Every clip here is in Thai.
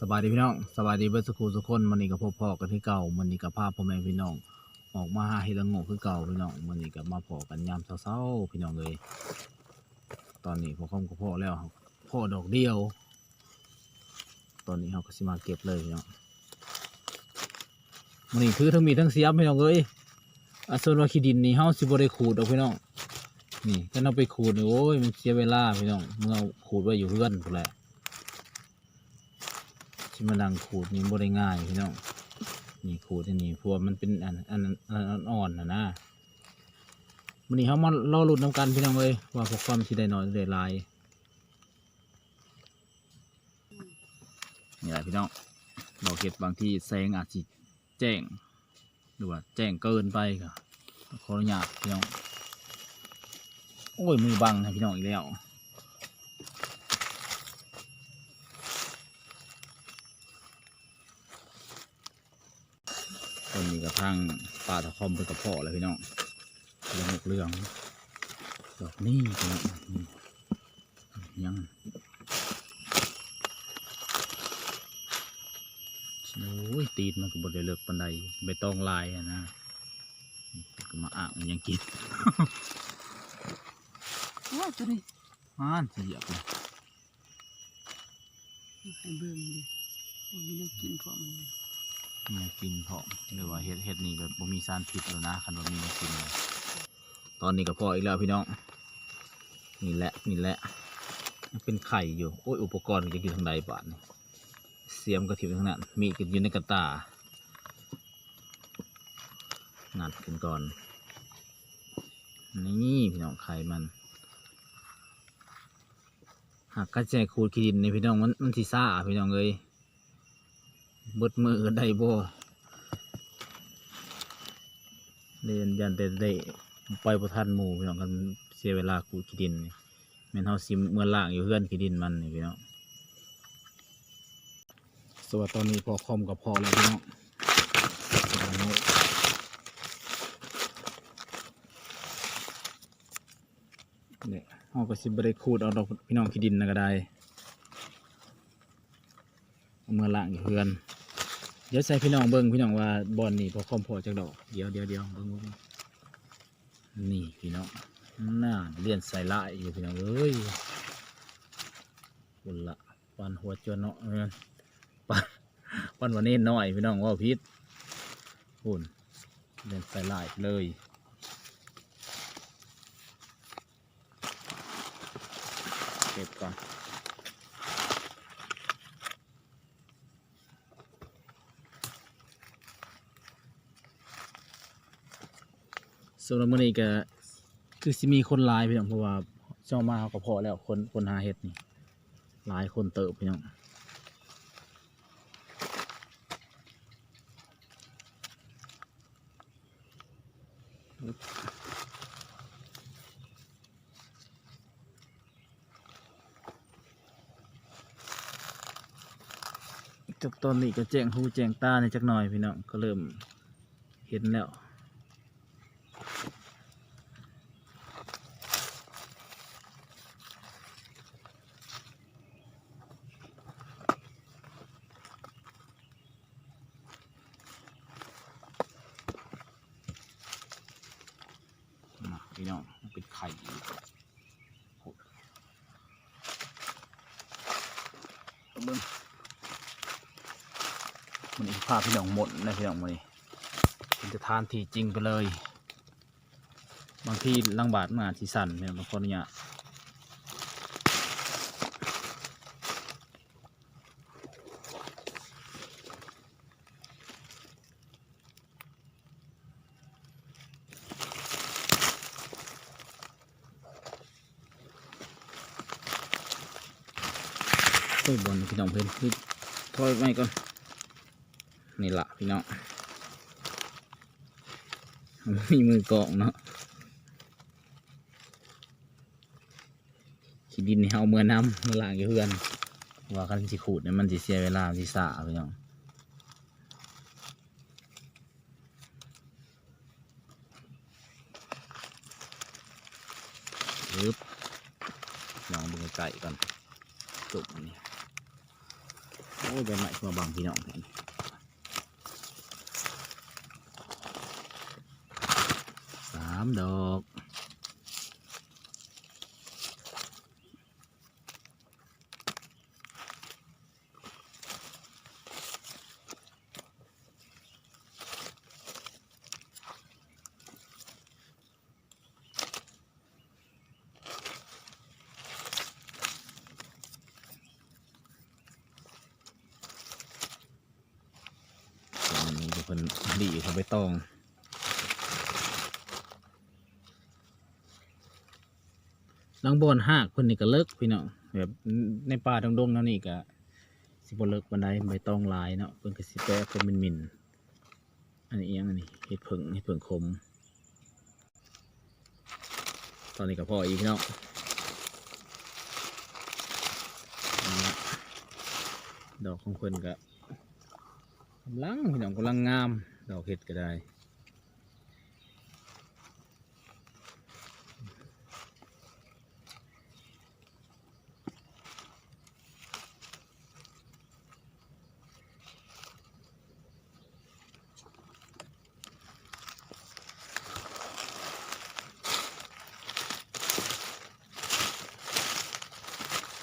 สบายดีพี่น้องสบายดีเบิร์สกูทุคนมันนี่กับพ่อพ่อกันที่เก่ามันนี่กับภาพพ่อแม่พี่น้อง ออกมาหาเฮดละโงคือเก่าพี่น้องมันนี่กับมาพอกันยามเช้าๆพี่น้องเลย ตอนนี้พอคอมกับพ่อแล้วพ่อดอกเดียว ตอนนี้เราก็สิมาเก็บเลยพี่น้องมันนี่คือทั้งมีทั้งเสียมพี่น้องเลยอาส่วนว่าขี้ดินนี่เฮาสิบ่ได้ขูดดอกพี่น้องนี่ถ้าเราไปขูดโอ้ยมันเสียเวลาพี่น้องเมื่อขูดไว้อยู่เพื่อนพู้นแหละ ที่มาดังขูดนี่บ่ได้ง่ายพี่น้องนี่ขูดนี่พวมันเป็นอันอันอันอันอ่อนนะนะมันนี้เขามารอหลุดน้ำกันพี่น้องเลยว่าพวกความสิได้น้อยได้ลายนี่แหละพี่น้องเราเก็บบางที่แสงอาจสิแจ้งหรือว่าแจ้งเกินไปก็ขออนุญาตพี่น้องโอ้ยมือบังนะพี่น้องอีกแล้ว ตอนนี้กระทั่งปลาตะคอมไปกับพ่อเลยพี่น้องเรื่องเรื่องดอกนี่พี่น้องยังโอ้ยตีนมันก็บดได้เลิกปันใดใบตองลายนะก็มาอ่างมันยังกินว้าวตัวนี้อ่านเหยียบเลยให้เบิ่งดิโอ้ยน่กินพอมันเลย ยังกินพร้อมหรือว่าเฮ็ดเฮ็ดนี่แบบบ่มีสารพิษแล้วนะคันว่ามีมากินเลยตอนนี้ก็พออีกแล้วพี่น้องนี่แหละนี่แหละเป็นไข่อยู่โอ้ยอุปกรณ์มันจะกินทางใดบ้านี่เสียมกระถิ่นทางนั้นมีกินอยู่ในกระตางัดขึ้นก่อน นี่พี่น้องไข่มันหากกระแจขูดขีดินในพี่น้องมันมันสิซ่าพี่น้องเลย เบิดมือได้บ่เรียนยันแต่ได้ไปประทันหมู่พี่น้องกันเสียเวลาขูขี้ดินนี่แม่นเฮาสิมเมื่อล่างอยู่เพื่อนขี้ดินมันนี่พี่น้องสวัสดีตอนนี้พอคอมกับพอแล้วพี่น้องเนี่ยเฮาก็สิบ่ได้ขูดเอาดอกพี่น้องขี้ดินนะก็ได้เมื่อล่างอยู่เพื่อน เดี๋ยวใส่พี่น้องเบิ่งพี่น้องว่าบอลนี่พอคอมพอจักดอกเดี๋ยวเดี๋ยวเดี๋ยวเบิ่งเบิ่งนี่พี่น้องน่าเลียนใส่ละอยู่พี่น้องเอ้ยบุญละปันหัวจวนเนาะปันปันวันนี้น้อยพี่น้องว่าพิษบุญเลียนใส่ละเลยเก็บก่อน สำหรับมื้อนี้ก็คือสิมีคนหลายพี่น้องเพราะว่าเจ้ามาเขาก็พอแล้วคนคนหาเห็ดนี่หลายคนเติบพี่น้องจากตอนนี้ก็แจ้งหูแจ้งตาในจักหน่อยพี่น้องก็เริ่มเห็นแล้ว พี่น้องเป็นไข่เบิ้งมันอีกภาพพี่น้องหมดนะพี่น้องมันนี่เป็นจะทานทีจริงไปเลย บางทีลังบาทมาทีสั่นเนี่ยบางคนเนี่ยโอ้ยบอลพี่น้องเพื่อนคือถอยไม่ก่อนนี่ละพี่น้องมีมือกองเนาะ ดินเอาเมื่อน้ำเมื่อล่างอยู่เพื่อน ว่ากันสิขูดเนี่ยมันสิเสียเวลาสิสาพี่น้องปึ๊บลองดูไก่ก่อนจุ่มนี่โอ้ยใบไม้มาบังพี่น้องแทนสามดอก อันนี้ เป็นคนดีเขาไปตองลังบอนหากคนนี่ก็เลิกพี่เนาะแบบในป่าดงๆนั่นนี่ก็สิบเลิกบันไดใบตองลายเนาะเพิ่นก็สิแปะเป็นมินมินๆอันนี้เอียงอันนี้เห็ดผึ่งเห็ดผึ่งคม ตอนนี้ก็พออีกพี่เนาะดอกของเพิ่นก็ กำลังพี่น้องกำลังงามดอกเห็ดก็ได้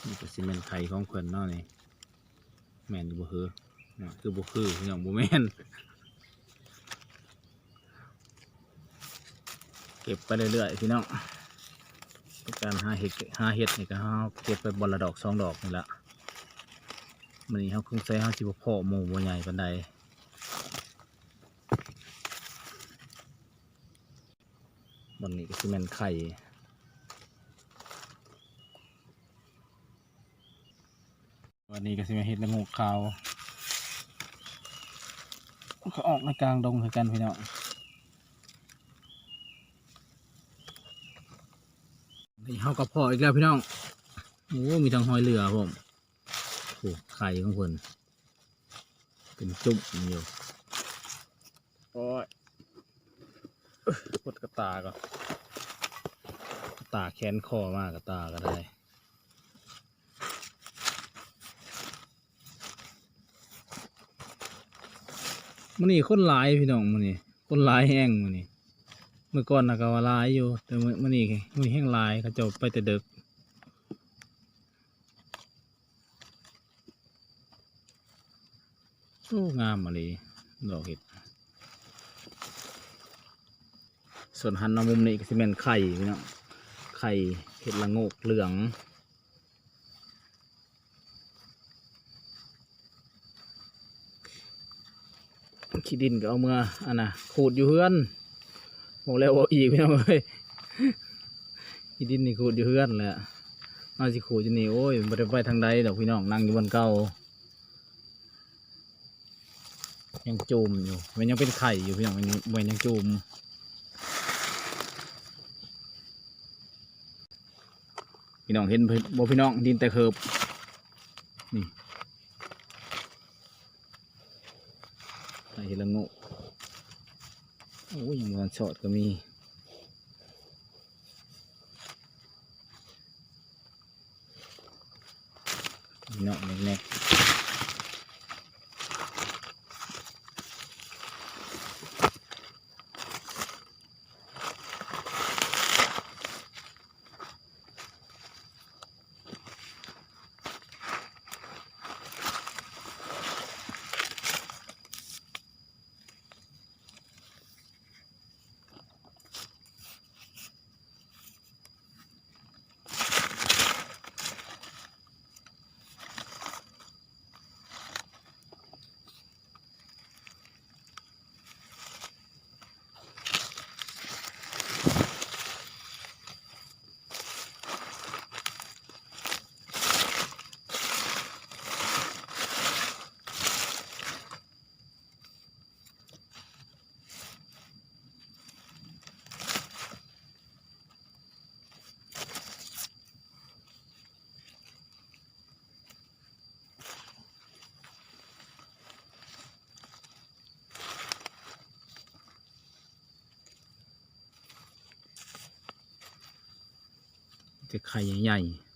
นี่ก็ซีเมนไข่ของเพิ่นเนาะนี่แมนอยู่บ่คือเนาะ คือบ่คือพี่น้องบ่แมนเก็บไปเรื่อยๆพี่น้องการหาเห็ดหาเห็ดนี่ก็เฮาเก็บไปบนละดอกสองดอกนี่ละมันนี้เฮาคงใส่เฮาสิบ่พอหมู่บ่ใหญ่ปานใดบนนี้ก็สิแมนไข่วันนี้ก็สิมาเฮ็ดละงกขาว เขาออกในกลางดงคือนกันพี่น้องนี่เฮากับพ่ออีกแล้วพี่น้องโอ้มีทั้งหอยเรือผมโอ้ไข่ของเพิ่นเป็นจุ่มอยู่โอ้ยเอ้ยปวดกระตาก็ตาแขนคอมากกระตาก็ได้ มันนี่คนหลายพี่น้องมันนี่คนหลายแห้งมันนี่เมื่อก่อนนะก็ว่าหลายอยู่ แต่มื้อมันนี่มันแห้งหลายเขาจะไปแต่เด็กโอ้งามมาเลยดอกเห็ดส่วนหันมามุมนี้ก็จะเป็นไข่พี่น้องไข่เห็ดละโงกเหลือง ขี้ดินก็เอาเมื่ออันน่ะขูดอยู่เฮือนบอกแล้วว่าอีกพี่น้องเอ้ยขี้ดินนี่ขูดอยู่เฮือนแหละมาสิขูดจะนี่โอ้ยบ่ได้ไปทางใดดอกพี่น้องนั่งอยู่บนเก่ายังจูมอยู่มันยังเป็นไข่อยู่พี่น้องมันยังมันยังจูมพี่น้องเห็นบ่พี่น้องดินแต่เคิบ ไข่ละโงกโอ้ยยังวันสอดก็มีเนาะแน่ จะไข่ใหญ่ๆ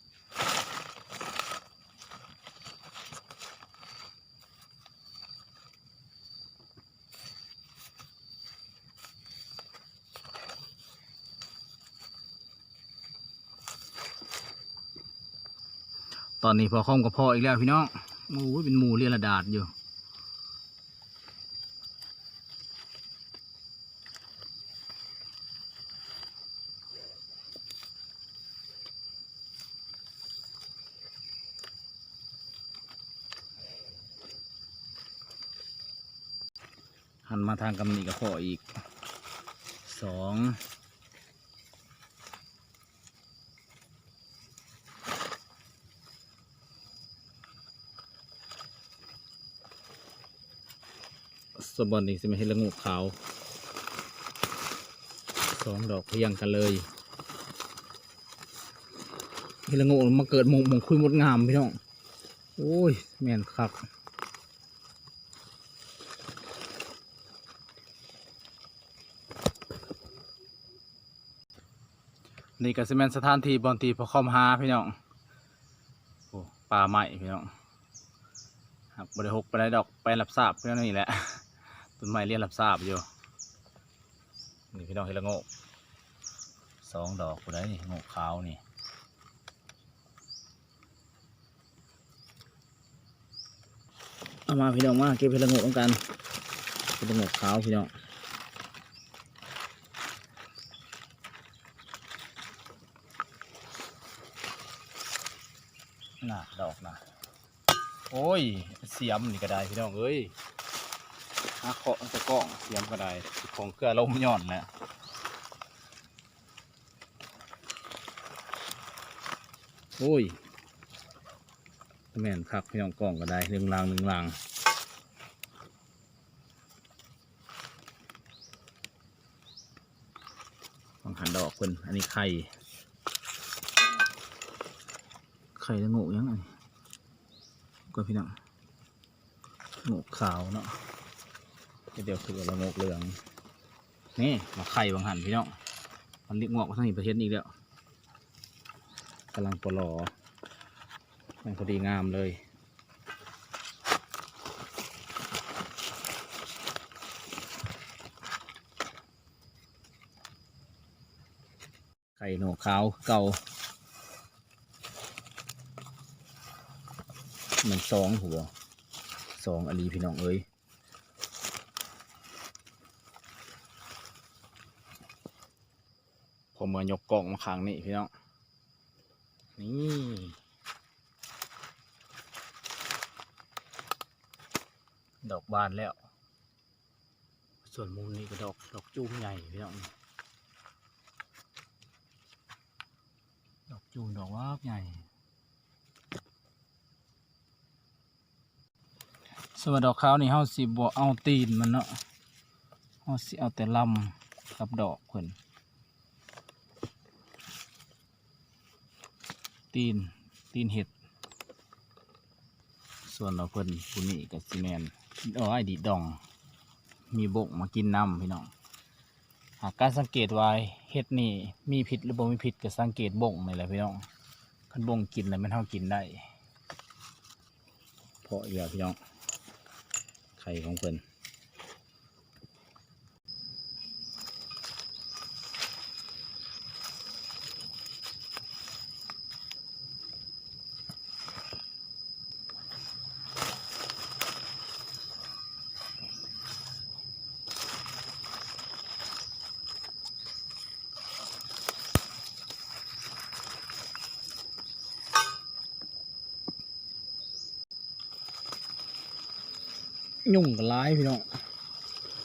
ตอนนี้พอค้อมกับพ่ออีกแล้วพี่น้องโอ้ยเป็นหมูเรียระดาษอยู่ กำนีกับพ่ออีกสองสบอนนี่จะไม่ให้ละงูขาวสองดอกเพียงกันเลยเฮละงูมาเกิดหมงหมงคุยมดงามพี่น้อง โอ้ย แม่นคัก นี่ก็สิแมนสถานที่บอนตีพอคอมหาพี่น้องโอ้ป่าใหม่พี่น้องครับบริหกไปได้ดอกไปรับทราบเพื่อนนี่แหละต้นไม้เรียนรับทราบอยู่นี่พี่น้องเห็นละโงกสองดอกกูได้นี่โงกขาวนี่เอามาพี่น้องมาเก็บเห็ดละโงกต้องกันเห็ดละโงกขาวพี่น้อง น่ะดอกน่ะโอ้ย เสียมนี่ก็ได้พี่น้องเอ้ยหาเคาะตั้งแต่กล้องเสียมก็ได้ของเกลือลมย่อนแหละโอ้ยแม่นคักพี่น้องกล้องก็ได้หนึ่งลางหนึ่งลางลองหันดอกเพิ่นอันนี้ไข่ ไข่ละโงกยังไงก็พี่น้องโงกขาวเนาะเดี๋ยวคือละโงกเหลืองนี่มาไข่บางหันพี่น้องมันรียกงอกมาทั้งนี้ประเทศนี้แล้วกำลังปลอมันพอดีงามเลยไข่หนกขาวเก่า หนึ่งสองหัวสองอันนี้พี่น้องเอ้ยผมมายกกล่องมาค้างนี่พี่น้อง นี่ดอกบานแล้ว ส่วนมุมนี้ก็ดอกดอกจูมใหญ่พี่น้อง ดอกจูมดอกว่าบใหญ่ ส่วนดอกขาวนี่เฮาสิบ่เอาตีนมันเนาะเฮาสิเอาแต่ลำกับดอกเพิ่นตีนตีนเห็ด ส่วนเราเพิ่นผู้นี้กับซีแมนอ๋อไอดีดอง มีบกมากินน้ำพี่น้องหากการสังเกตไว้เห็ดนี่มีพิษหรือบ่มีพิษก็สังเกตบ่งนี่แหละพี่น้องคันบ่งกินแล้วมันเฮากินได้เพราะอีกแล้วพี่น้อง ไข่ของเพิ่น ยุ่งกับร้ายพี่น้อง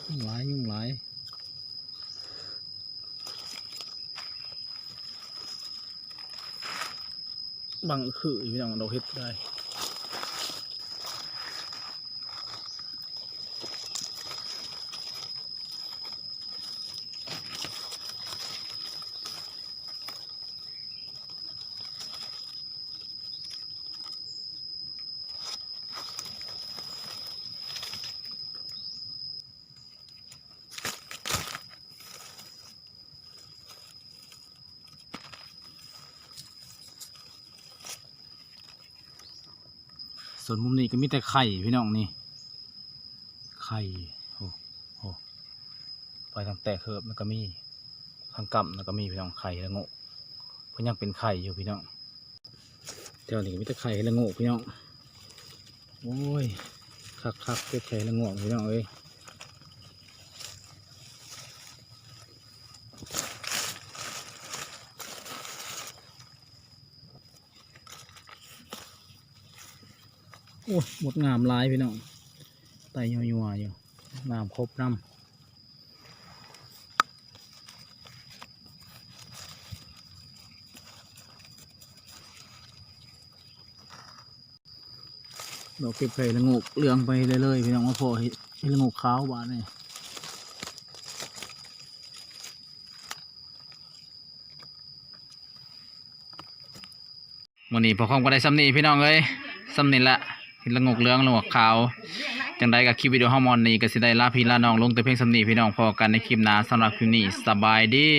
ยุ่งร้ายยุ่งร้ายบังคือพี่น้องเราเฮ็ดได้ ส่วนมุมนี้ก็มีแต่ไข่พี่น้องนี่ ไข่โอ้โหไปทางแต่เคิบมันก็มีทางกำมันก็มีพี่น้องไข่ละโงกเพิ่นยังเป็นไข่อยู่พี่น้องแถวนี้มีแต่ไข่ละโงกพี่น้อง โอ้ยคักคักเก็บไข่ละโงกพี่น้องเอ้ย อ้ยหมดงามลายพี่น้องไตยัวยัวอยู่งามครบน้ำดอกเก็บไข่ละงูกเลืองไปเรื่อยๆพี่น้องว่าพอเห็นเห็นละงูกขาวบานนี่วันนี้พอคอมก็ได้ซ้ำนี่พี่น้องเอ้ยซ้ำนี่ละ ละงกเลืองละงกขาว จังใดกับคลิปวิดีโอฮองมอนนี้ก็สิได้ลาพี่ลาน้องลงแต่เพียงสำนีพี่น้องพอกันในคลิปหน้าสำหรับคลิปนี้สบายดี